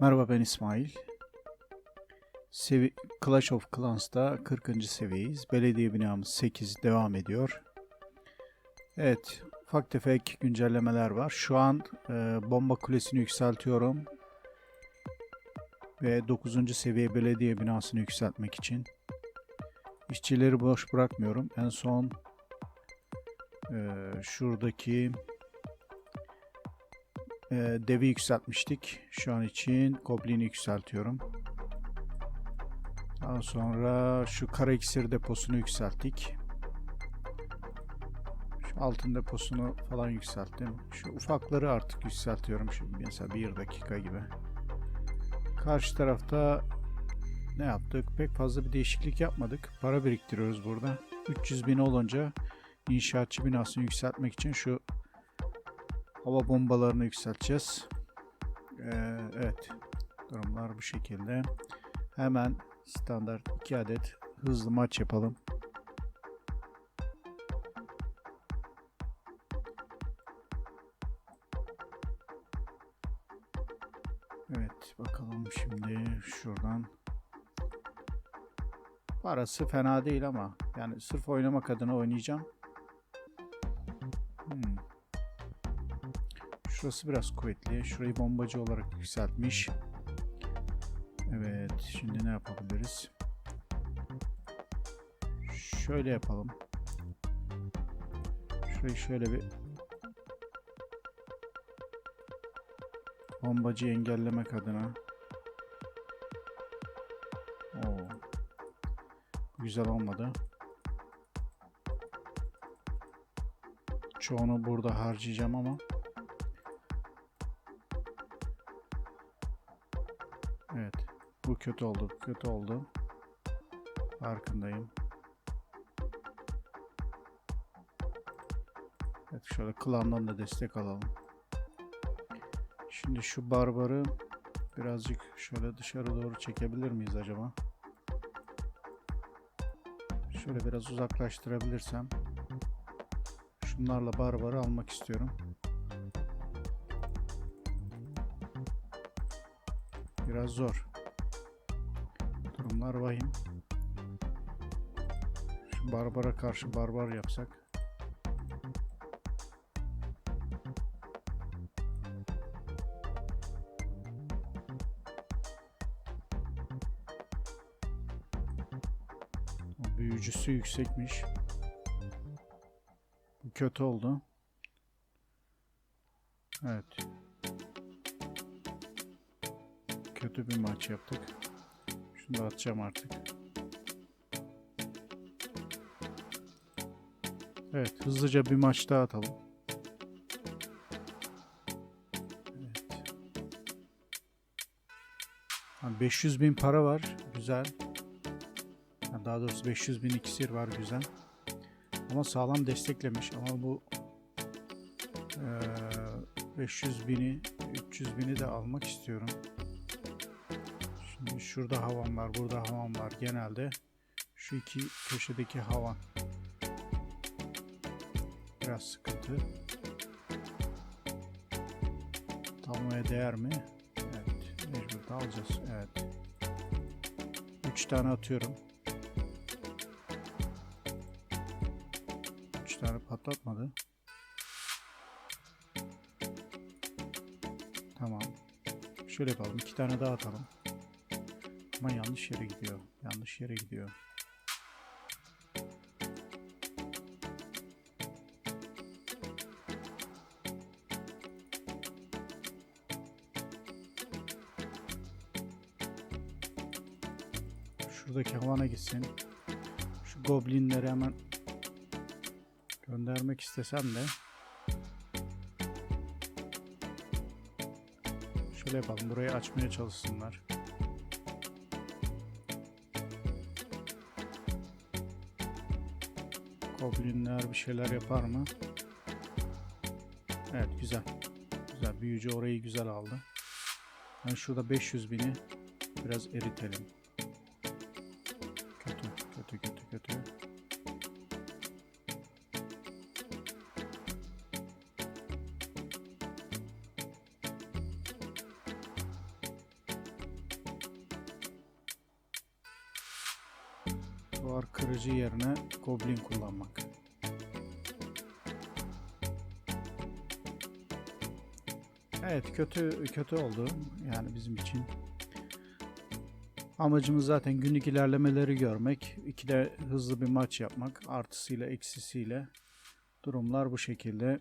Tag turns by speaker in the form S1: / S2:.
S1: Merhaba ben İsmail. Sevi Clash of Clans'ta 40. seviyeyiz. Belediye binamız 8 devam ediyor. Evet, ufak tefek güncellemeler var. Şu an e, bomba kulesini yükseltiyorum. Ve 9. seviye belediye binasını yükseltmek için. İşçileri boş bırakmıyorum. En son e, şuradaki e, devi yükseltmiştik. Şu an için Goblin'i yükseltiyorum. Daha sonra şu kara iksir deposunu yükselttik. Şu altın deposunu falan yükselttim. Şu ufakları artık yükseltiyorum şimdi mesela bir dakika gibi. Karşı tarafta ne yaptık? Pek fazla bir değişiklik yapmadık. Para biriktiriyoruz burada. 300 bin olunca inşaatçı binasını yükseltmek için şu hava bombalarını yükselteceğiz. Ee, evet. Durumlar bu şekilde. Hemen standart 2 adet hızlı maç yapalım. Evet bakalım şimdi şuradan. Parası fena değil ama yani sırf oynamak adına oynayacağım. Hmm. Şurası biraz kuvvetli. Şurayı bombacı olarak yükseltmiş. Evet, şimdi ne yapabiliriz? Şöyle yapalım. Şurayı şöyle bir bombacı engellemek adına. Oo. Güzel olmadı. Çoğunu burada harcayacağım ama Evet. Bu kötü oldu. Kötü oldu. Farkındayım. Evet şöyle klandan da destek alalım. Şimdi şu barbarı birazcık şöyle dışarı doğru çekebilir miyiz acaba? Şöyle biraz uzaklaştırabilirsem. Şunlarla barbarı almak istiyorum. Biraz zor. Durumlar vahim. Şu barbara karşı barbar yapsak. Büyücüsü yüksekmiş. Bu kötü oldu. Evet. Kötü bir maç yaptık. Şunu da atacağım artık. Evet, hızlıca bir maç daha atalım. Evet. Ha, 500 bin para var, güzel. Ha, daha doğrusu 500 bin iksir var, güzel. Ama sağlam desteklemiş. Ama bu eee 500 bini, 300 bini de almak istiyorum. Şurada havan var, burada havan var. Genelde şu iki köşedeki havan biraz sıkıntı. Almaya değer mi? Evet, mecbur da alacağız. Evet. 3 tane atıyorum. 3 tane patlatmadı. Tamam. Şöyle yapalım. 2 tane daha atalım. Ama yanlış yere gidiyor. Yanlış yere gidiyor. Şuradaki havana gitsin. Şu goblinleri hemen göndermek istesem de şöyle yapalım. Burayı açmaya çalışsınlar. Goblinler bir şeyler yapar mı? Evet güzel. Güzel. Büyücü orayı güzel aldı. Ben şurada 500 bini biraz eritelim. Kötü, kötü, kötü, kötü. Duvar kırıcı yerine goblin kullanmak. Evet kötü kötü oldu yani bizim için. Amacımız zaten günlük ilerlemeleri görmek. İki de hızlı bir maç yapmak. Artısıyla eksisiyle. Durumlar bu şekilde.